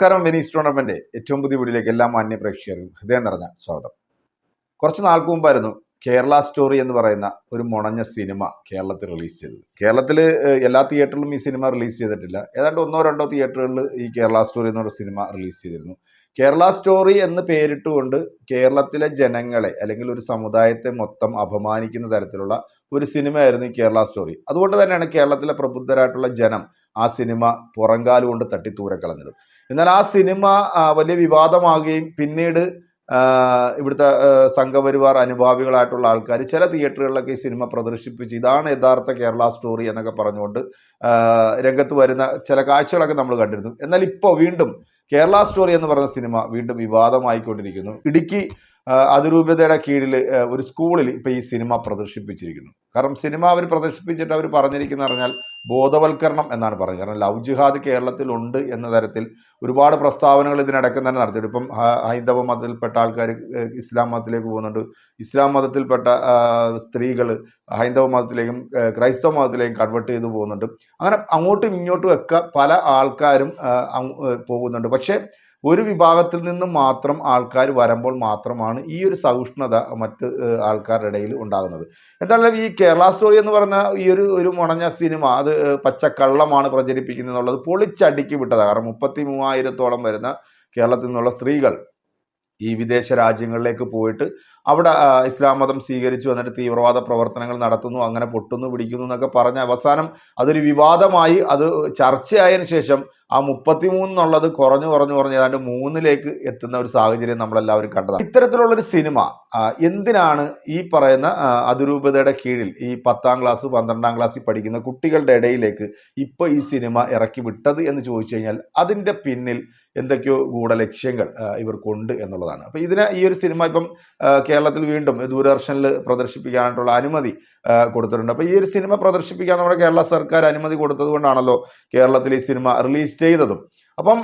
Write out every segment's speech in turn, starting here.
നമസ്കാരം Venice tournament. ഏറ്റവും പുതിയ വീഡിയോയിലേക്ക് എല്ലാ മാന്യ പ്രേക്ഷകർക്കും ഹൃദയം നിറഞ്ഞ സ്വാഗതം. കുറച്ച് നാൾക്ക് മുമ്പായിരുന്നു കേരള സ്റ്റോറി എന്ന് പറയുന്ന ഒരു മുണഞ്ഞ സിനിമ കേരളത്തിൽ റിലീസ് ചെയ്തത്. കേരളത്തിൽ എല്ലാ തിയേറ്ററിലും ഈ സിനിമ റിലീസ് ചെയ്തിട്ടില്ല. ഏതാണ്ട് ഒന്നോ രണ്ടോ തിയേറ്ററുകളിൽ ഈ കേരള സ്റ്റോറി എന്നൊരു സിനിമ റിലീസ് ചെയ്തിരുന്നു. കേരള സ്റ്റോറി എന്ന് പേരിട്ടുകൊണ്ട് കേരളത്തിലെ ജനങ്ങളെ അല്ലെങ്കിൽ ഒരു സമുദായത്തെ മൊത്തം അപമാനിക്കുന്ന തരത്തിലുള്ള ഒരു സിനിമയായിരുന്നു ഈ കേരള സ്റ്റോറി. അതുകൊണ്ട് തന്നെയാണ് കേരളത്തിലെ പ്രബുദ്ധരായിട്ടുള്ള ജനം ആ സിനിമ പുറങ്കാലുകൊണ്ട് തട്ടി തൂരക്കളഞ്ഞത് എന്നാൽ ആ സിനിമ വലിയ വിവാദമാകുകയും പിന്നീട് ഇവിടുത്തെ സംഘപരിവാർ അനുഭാവികളായിട്ടുള്ള ആൾക്കാർ ചില തിയേറ്ററുകളിലൊക്കെ ഈ സിനിമ പ്രദർശിപ്പിച്ച് ഇതാണ് യഥാർത്ഥ കേരള സ്റ്റോറി എന്നൊക്കെ പറഞ്ഞുകൊണ്ട് രംഗത്ത് വരുന്ന ചില കാഴ്ചകളൊക്കെ നമ്മൾ കണ്ടിരുന്നു. എന്നാൽ ഇപ്പോൾ വീണ്ടും കേരള സ്റ്റോറി എന്ന് പറഞ്ഞ സിനിമ വീണ്ടും വിവാദമായിക്കൊണ്ടിരിക്കുന്നു. ഇടുക്കി അതിരൂപതയുടെ കീഴിൽ ഒരു സ്കൂളിൽ ഇപ്പോൾ ഈ സിനിമ പ്രദർശിപ്പിച്ചിരിക്കുന്നു. കാരണം സിനിമ അവർ പ്രദർശിപ്പിച്ചിട്ട് അവർ പറഞ്ഞിരിക്കുന്ന പറഞ്ഞാൽ ബോധവൽക്കരണം എന്നാണ് പറയുന്നത് കാരണം ലവ് ജിഹാദ് കേരളത്തിലുണ്ട് എന്ന തരത്തിൽ ഒരുപാട് പ്രസ്താവനകൾ ഇതിനിടയ്ക്ക് തന്നെ നടത്തിയിട്ട് ഇപ്പം ഹൈന്ദവ മതത്തിൽപ്പെട്ട ആൾക്കാർ ഇസ്ലാം മതത്തിലേക്ക് പോകുന്നുണ്ട്. ഇസ്ലാം മതത്തിൽപ്പെട്ട സ്ത്രീകൾ ഹൈന്ദവ മതത്തിലേക്കും ക്രൈസ്തവ മതത്തിലേക്കും കൺവേർട്ട് ചെയ്തു പോകുന്നുണ്ട്. അങ്ങനെ അങ്ങോട്ടും ഇങ്ങോട്ടും ഒക്കെ പല ആൾക്കാരും പോകുന്നുണ്ട്. പക്ഷേ ഒരു വിഭാഗത്തിൽ നിന്ന് മാത്രം ആൾക്കാർ വരുമ്പോൾ മാത്രമാണ് ഈ ഒരു സഹിഷ്ണുത മറ്റ് ആൾക്കാരുടെ ഇടയിൽ ഉണ്ടാകുന്നത്. എന്തായാലും ഈ കേരള സ്റ്റോറി എന്ന് പറഞ്ഞ ഈ ഒരു ഒരു മുണഞ്ഞ സിനിമ അത് പച്ച പച്ചക്കള്ളമാണ് പ്രചരിപ്പിക്കുന്നത് എന്നുള്ളത് പൊളിച്ചടുക്കി വിട്ടതാണ്. കാരണം മുപ്പത്തി മൂവായിരത്തോളം വരുന്ന കേരളത്തിൽ നിന്നുള്ള സ്ത്രീകൾ ഈ വിദേശ രാജ്യങ്ങളിലേക്ക് പോയിട്ട് അവിടെ ഇസ്ലാം മതം സ്വീകരിച്ചു എന്നിട്ട് തീവ്രവാദ പ്രവർത്തനങ്ങൾ നടത്തുന്നു അങ്ങനെ പൊട്ടുന്നു പിടിക്കുന്നു എന്നൊക്കെ പറഞ്ഞ് അവസാനം അതൊരു വിവാദമായി അത് ചർച്ചയായതിനു ശേഷം ആ മുപ്പത്തിമൂന്ന് എന്നുള്ളത് കുറഞ്ഞു കുറഞ്ഞു കുറഞ്ഞ് ഏതാണ്ട് മൂന്നിലേക്ക് എത്തുന്ന ഒരു സാഹചര്യം നമ്മളെല്ലാവരും കണ്ടതാണ്. ഇത്തരത്തിലുള്ളൊരു സിനിമ എന്തിനാണ് ഈ പറയുന്ന അതിരൂപതയുടെ കീഴിൽ ഈ പത്താം ക്ലാസ് പന്ത്രണ്ടാം ക്ലാസ്സിൽ പഠിക്കുന്ന കുട്ടികളുടെ ഇടയിലേക്ക് ഇപ്പോൾ ഈ സിനിമ ഇറക്കി വിട്ടത് എന്ന് ചോദിച്ചു കഴിഞ്ഞാൽ അതിന്റെ പിന്നിൽ എന്തൊക്കെയോ ഗൂഢലക്ഷ്യങ്ങൾ ലക്ഷ്യങ്ങൾ ഇവർക്കുണ്ട് എന്നുള്ളതാണ്. അപ്പോൾ ഇതിന് ഈ ഒരു സിനിമ ഇപ്പം കേരളത്തിൽ വീണ്ടും ദൂരദർശനിൽ പ്രദർശിപ്പിക്കാനായിട്ടുള്ള അനുമതി കൊടുത്തിട്ടുണ്ട്. അപ്പോൾ ഈ ഒരു സിനിമ പ്രദർശിപ്പിക്കാൻ നമ്മുടെ കേരള സർക്കാർ അനുമതി കൊടുത്തത് കൊണ്ടാണല്ലോ കേരളത്തിൽ ഈ സിനിമ റിലീസ് ചെയ്തതും. അപ്പം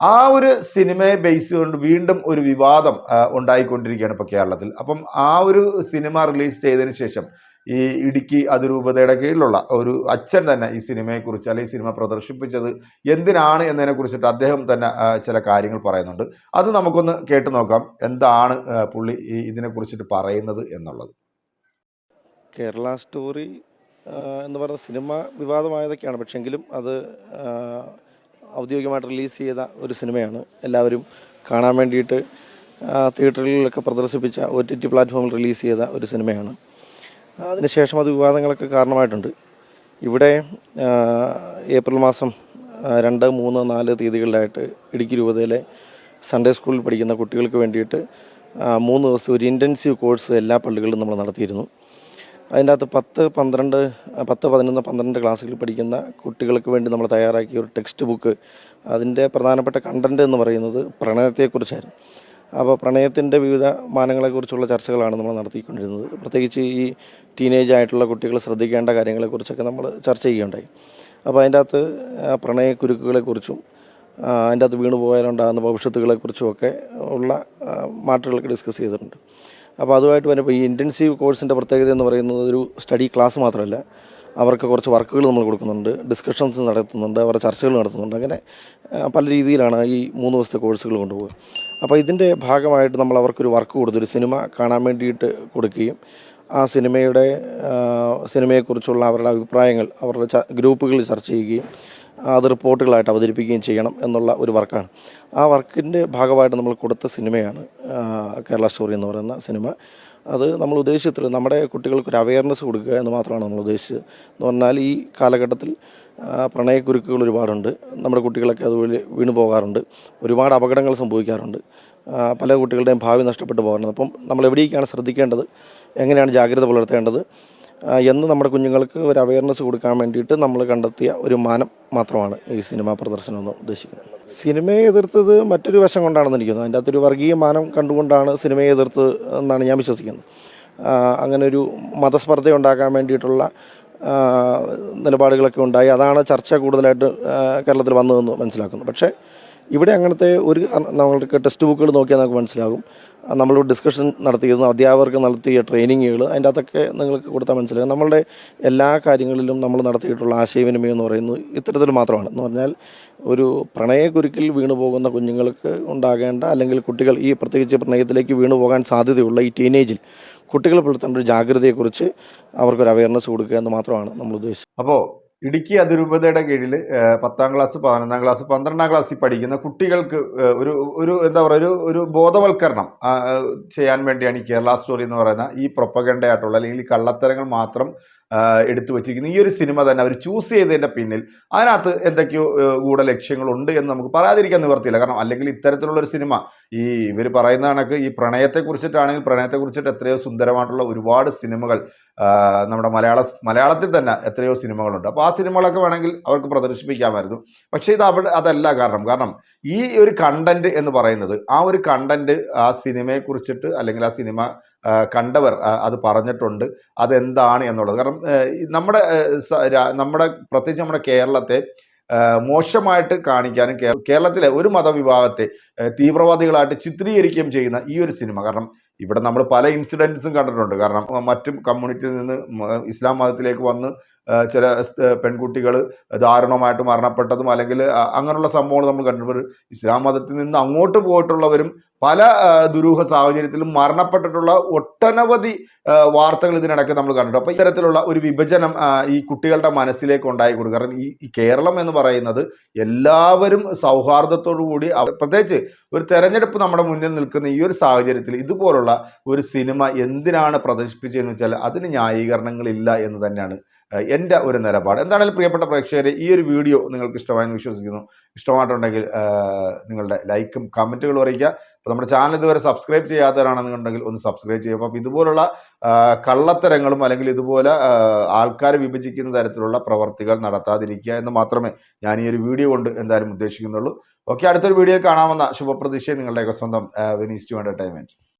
ആ, ഒരു സിനിമയെ ബേസ് കൊണ്ട് വീണ്ടും ഒരു വിവാദം ഉണ്ടായിക്കൊണ്ടിരിക്കുകയാണ് ഇപ്പോൾ കേരളത്തിൽ. അപ്പം ആ ഒരു സിനിമ റിലീസ് ചെയ്തതിന് ശേഷം ഈ ഇടുക്കി അതിരൂപതയുടെ കീഴിലുള്ള ഒരു അച്ഛൻ തന്നെ ഈ സിനിമയെക്കുറിച്ച് അല്ലെങ്കിൽ സിനിമ പ്രദർശിപ്പിച്ചത് എന്തിനാണ് എന്നതിനെ കുറിച്ചിട്ട് അദ്ദേഹം തന്നെ ചില കാര്യങ്ങൾ പറയുന്നുണ്ട്. അത് നമുക്കൊന്ന് കേട്ടു നോക്കാം. എന്താണ് പുള്ളി ഇതിനെക്കുറിച്ചിട്ട് പറയുന്നത് എന്നുള്ളത്. കേരള സ്റ്റോറി എന്ന് പറയുന്ന സിനിമ വിവാദമായതൊക്കെയാണ്. പക്ഷെങ്കിലും അത് ഔദ്യോഗികമായിട്ട് റിലീസ് ചെയ്ത ഒരു സിനിമയാണ്. എല്ലാവരും കാണാൻ വേണ്ടിയിട്ട് തിയേറ്ററുകളിലൊക്കെ പ്രദർശിപ്പിച്ച ഒ ടി ടി പ്ലാറ്റ്ഫോമിൽ റിലീസ് ചെയ്ത ഒരു സിനിമയാണ്. അതിനുശേഷം അത് വിവാദങ്ങളൊക്കെ കാരണമായിട്ടുണ്ട്. ഇവിടെ ഏപ്രിൽ മാസം രണ്ട് മൂന്ന് നാല് തീയതികളിലായിട്ട് ഇടുക്കി രൂപതയിലെ സൺഡേ സ്കൂളിൽ പഠിക്കുന്ന കുട്ടികൾക്ക് വേണ്ടിയിട്ട് മൂന്ന് ദിവസം ഒരു ഇന്റൻസീവ് കോഴ്സ് എല്ലാ പള്ളികളിലും നമ്മൾ നടത്തിയിരുന്നു. അതിന്റെ അകത്ത് പത്ത് പന്ത്രണ്ട് പത്ത് പതിനൊന്ന് പന്ത്രണ്ട് ക്ലാസ്സുകളിൽ പഠിക്കുന്ന കുട്ടികൾക്ക് വേണ്ടി നമ്മൾ തയ്യാറാക്കിയ ഒരു ടെക്സ്റ്റ് ബുക്ക്. അതിന്റെ പ്രധാനപ്പെട്ട കണ്ടന്റ് എന്ന് പറയുന്നത് പ്രണയത്തെക്കുറിച്ചായിരുന്നു. അപ്പോൾ പ്രണയത്തിന്റെ വിവിധ മാനങ്ങളെക്കുറിച്ചുള്ള ചർച്ചകളാണ് നമ്മൾ നടത്തിക്കൊണ്ടിരുന്നത്. പ്രത്യേകിച്ച് ഈ ടീനേജ് ആയിട്ടുള്ള കുട്ടികൾ ശ്രദ്ധിക്കേണ്ട കാര്യങ്ങളെക്കുറിച്ചൊക്കെ നമ്മൾ ചർച്ച ചെയ്യുകയുണ്ടായി. അപ്പോൾ അതിന്റെ അകത്ത് പ്രണയക്കുരുക്കുകളെക്കുറിച്ചും അതിന്റെ അകത്ത് വീണു ഭവിഷ്യത്തുകളെക്കുറിച്ചും ഒക്കെ ഉള്ള മാറ്ററുകളൊക്കെ ഡിസ്കസ് ചെയ്തിട്ടുണ്ട്. അപ്പോൾ അതുമായിട്ട് വരുമ്പോൾ ഈ ഇന്റൻസീവ് കോഴ്സിന്റെ പ്രത്യേകത എന്ന് പറയുന്നത് ഒരു സ്റ്റഡി ക്ലാസ് മാത്രമല്ല. അവർക്ക് കുറച്ച് വർക്കുകൾ നമ്മൾ കൊടുക്കുന്നുണ്ട്. ഡിസ്കഷൻസ് നടത്തുന്നുണ്ട്. അവരുടെ ചർച്ചകൾ നടത്തുന്നുണ്ട്. അങ്ങനെ പല രീതിയിലാണ് ഈ മൂന്ന് ദിവസത്തെ കോഴ്സുകൾ കൊണ്ടുപോകുക അപ്പോൾ ഇതിന്റെ ഭാഗമായിട്ട് നമ്മൾ അവർക്കൊരു വർക്ക് കൊടുത്തു ഒരു സിനിമ കാണാൻ വേണ്ടിയിട്ട് കൊടുക്കുകയും ആ സിനിമയുടെ സിനിമയെക്കുറിച്ചുള്ള അവരുടെ അഭിപ്രായങ്ങൾ അവരുടെ ഗ്രൂപ്പുകളിൽ ചർച്ച ചെയ്യുകയും അത് റിപ്പോർട്ടുകളായിട്ട് അവതരിപ്പിക്കുകയും ചെയ്യണം എന്നുള്ള ഒരു വർക്കാണ്. ആ വർക്കിന്റെ ഭാഗമായിട്ട് നമ്മൾ കൊടുത്ത സിനിമയാണ് കേരള സ്റ്റോറി എന്ന് പറയുന്ന സിനിമ. അത് നമ്മൾ ഉദ്ദേശിച്ചത് നമ്മുടെ കുട്ടികൾക്ക് ഒരു അവയർനെസ് കൊടുക്കുക എന്ന് മാത്രമാണ് നമ്മൾ ഉദ്ദേശിച്ചത്. എന്ന് പറഞ്ഞാൽ ഈ കാലഘട്ടത്തിൽ പ്രണയക്കുരുക്കുകൾ ഒരുപാടുണ്ട്. നമ്മുടെ കുട്ടികളൊക്കെ അതുപോലെ വീണു പോകാറുണ്ട്. ഒരുപാട് അപകടങ്ങൾ സംഭവിക്കാറുണ്ട്. പല കുട്ടികളുടെയും ഭാവി നഷ്ടപ്പെട്ടു പോകാറുണ്ട്. അപ്പം നമ്മൾ എവിടേക്കാണ് ശ്രദ്ധിക്കേണ്ടത്? എങ്ങനെയാണ് ജാഗ്രത പുലർത്തേണ്ടത്? എന്ന് നമ്മുടെ കുഞ്ഞുങ്ങൾക്ക് ഒരു അവയർനെസ് കൊടുക്കാൻ വേണ്ടിയിട്ട് നമ്മൾ കണ്ടെത്തിയ ഒരു മാനം മാത്രമാണ് ഈ സിനിമ പ്രദർശനം എന്ന് ഉദ്ദേശിക്കുന്നത്. സിനിമയെ എതിർത്തത് മറ്റൊരു വശം കൊണ്ടാണെന്ന് എനിക്ക് തോന്നുന്നു അതിന്റെ അകത്തൊരു വർഗീയ മാനം കണ്ടുകൊണ്ടാണ് സിനിമയെ എതിർത്ത് എന്നാണ് ഞാൻ വിശ്വസിക്കുന്നത്. അങ്ങനെ ഒരു മതസ്പർദ്ധ ഉണ്ടാക്കാൻ വേണ്ടിയിട്ടുള്ള നിലപാടുകളൊക്കെ ഉണ്ടായി. അതാണ് ചർച്ച കൂടുതലായിട്ട് കേരളത്തിൽ വന്നതെന്ന് മനസ്സിലാക്കുന്നു. പക്ഷേ ഇവിടെ അങ്ങനത്തെ ഒരു നമ്മൾക്ക് ടെക്സ്റ്റ് ബുക്കുകൾ നോക്കിയാൽ നമുക്ക് മനസ്സിലാകും. നമ്മൾ ഡിസ്കഷൻ നടത്തിയിരുന്നു അധ്യാപകർക്ക് നടത്തിയ ട്രെയിനിങ്ങുകൾ അതിന്റെ അകത്തൊക്കെ നിങ്ങൾക്ക് കൊടുത്താൽ മനസ്സിലാകും. നമ്മളുടെ എല്ലാ കാര്യങ്ങളിലും നമ്മൾ നടത്തിയിട്ടുള്ള ആശയവിനിമയം എന്ന് പറയുന്നത് ഇത്തരത്തിൽ മാത്രമാണ്. എന്ന് പറഞ്ഞാൽ ഒരു പ്രണയക്കുരുക്കിൽ വീണു പോകുന്ന കുഞ്ഞുങ്ങൾക്ക് ഉണ്ടാകേണ്ട അല്ലെങ്കിൽ കുട്ടികൾ ഈ പ്രത്യേകിച്ച് പ്രണയത്തിലേക്ക് വീണു പോകാൻ സാധ്യതയുള്ള ഈ ടീനേജിൽ കുട്ടികൾ പുലർത്തേണ്ട ഒരു ജാഗ്രതയെക്കുറിച്ച് അവർക്കൊരു അവയർനെസ് കൊടുക്കുക എന്ന് മാത്രമാണ് നമ്മൾ ഉദ്ദേശിച്ചത്. അപ്പോൾ ഇടുക്കി അതിരൂപതയുടെ കീഴിൽ പത്താം ക്ലാസ് പതിനൊന്നാം ക്ലാസ് പന്ത്രണ്ടാം ക്ലാസ്സിൽ പഠിക്കുന്ന കുട്ടികൾക്ക് ഒരു ഒരു എന്താ പറയുക ഒരു ഒരു ബോധവൽക്കരണം ചെയ്യാൻ വേണ്ടിയാണ് ഈ കേരള സ്റ്റോറി എന്ന് പറയുന്ന ഈ പ്രൊപ്പഗണ്ടയായിട്ടുള്ള അല്ലെങ്കിൽ കള്ളത്തരങ്ങൾ മാത്രം എടുത്തു വച്ചിരിക്കുന്നത് ഈ ഒരു സിനിമ തന്നെ അവർ ചൂസ് ചെയ്തതിന്റെ പിന്നിൽ അതിനകത്ത് എന്തൊക്കെയോ കൂടെ ലക്ഷ്യങ്ങളുണ്ട് എന്ന് നമുക്ക് പറയാതിരിക്കാൻ നിവർത്തിയില്ല. കാരണം അല്ലെങ്കിൽ ഇത്തരത്തിലുള്ള ഒരു സിനിമ ഈ ഇവർ പറയുന്ന കണക്ക് ഈ പ്രണയത്തെക്കുറിച്ചിട്ടാണെങ്കിൽ പ്രണയത്തെക്കുറിച്ചിട്ട് എത്രയോ സുന്ദരമായിട്ടുള്ള ഒരുപാട് സിനിമകൾ നമ്മുടെ മലയാള മലയാളത്തിൽ തന്നെ എത്രയോ സിനിമകളുണ്ട്. അപ്പോൾ ആ സിനിമകളൊക്കെ വേണമെങ്കിൽ അവർക്ക് പ്രദർശിപ്പിക്കാമായിരുന്നു. പക്ഷേ ഇത് അവിടെ അതല്ല കാരണം. കാരണം ഈ ഒരു കണ്ടന്റ് എന്ന് പറയുന്നത് ആ ഒരു കണ്ടന്റ് ആ സിനിമയെ കുറിച്ചിട്ട് അല്ലെങ്കിൽ ആ സിനിമ കണ്ടവർ അത് പറഞ്ഞിട്ടുണ്ട്. അതെന്താണ് എന്നുള്ളത്. കാരണം നമ്മുടെ നമ്മുടെ പ്രത്യേകിച്ച് നമ്മുടെ കേരളത്തെ മോശമായിട്ട് കാണിക്കാനും കേരളത്തിലെ ഒരു മതവിഭാഗത്തെ തീവ്രവാദികളായിട്ട് ചിത്രീകരിക്കുകയും ചെയ്യുന്ന ഈ ഒരു സിനിമ. കാരണം ഇവിടെ നമ്മൾ പല ഇൻസിഡൻസും കണ്ടിട്ടുണ്ട്. കാരണം മറ്റും കമ്മ്യൂണിറ്റിയിൽ നിന്ന് ഇസ്ലാം മതത്തിലേക്ക് വന്ന് ചില പെൺകുട്ടികൾ ദാരുണമായിട്ട് മരണപ്പെട്ടതും അല്ലെങ്കിൽ അങ്ങനെയുള്ള സംഭവങ്ങൾ നമ്മൾ കണ്ടിട്ടുണ്ട്. ഇസ്ലാം മതത്തിൽ നിന്ന് അങ്ങോട്ട് പോയിട്ടുള്ളവരും പല ദുരൂഹ സാഹചര്യത്തിലും മരണപ്പെട്ടിട്ടുള്ള ഒട്ടനവധി വാർത്തകൾ ഇതിനിടയ്ക്ക് നമ്മൾ കണ്ടിട്ടുണ്ട്. അപ്പോൾ ഇത്തരത്തിലുള്ള ഒരു വിഭജനം ഈ കുട്ടികളുടെ മനസ്സിലേക്ക് ഉണ്ടായി കൊടുക്കും കാരണം ഈ കേരളം എന്ന് പറയുന്നത് എല്ലാവരും സൗഹാർദ്ദത്തോടു കൂടി പ്രത്യേകിച്ച് ഒരു തെരഞ്ഞെടുപ്പ് നമ്മുടെ മുന്നിൽ നിൽക്കുന്ന ഈ ഒരു സാഹചര്യത്തിൽ ഇതുപോലുള്ള ഒരു സിനിമ എന്തിനാണ് പ്രദർശിപ്പിച്ചതെന്ന് വെച്ചാൽ അതിന് ന്യായീകരണങ്ങളില്ല എന്ന് തന്നെയാണ് എന്റെ ഒരു നിലപാട്. എന്താണെങ്കിലും പ്രിയപ്പെട്ട പ്രേക്ഷകരെ ഈ ഒരു വീഡിയോ നിങ്ങൾക്ക് ഇഷ്ടമായെന്ന് വിശ്വസിക്കുന്നു. ഇഷ്ടമായിട്ടുണ്ടെങ്കിൽ നിങ്ങളുടെ ലൈക്കും കമന്റുകളും അറിയിക്കുക. അപ്പോൾ നമ്മുടെ ചാനൽ ഇതുവരെ സബ്സ്ക്രൈബ് ചെയ്യാത്തവരാണെന്നുണ്ടെങ്കിൽ ഒന്ന് സബ്സ്ക്രൈബ് ചെയ്യുക. അപ്പം ഇതുപോലുള്ള കള്ളത്തരങ്ങളും അല്ലെങ്കിൽ ഇതുപോലെ ആൾക്കാരെ വിഭജിക്കുന്ന തരത്തിലുള്ള പ്രവർത്തികൾ നടത്താതിരിക്കുക എന്ന് മാത്രമേ ഞാൻ ഈ ഒരു വീഡിയോ കൊണ്ട് എന്തായാലും ഉദ്ദേശിക്കുന്നുള്ളൂ. ഓക്കെ അടുത്തൊരു വീഡിയോ കാണാമെന്ന ശുഭപ്രതീക്ഷയെ നിങ്ങളുടെയൊക്കെ സ്വന്തം വിനീസ് ടു എന്റർടൈൻമെന്റ്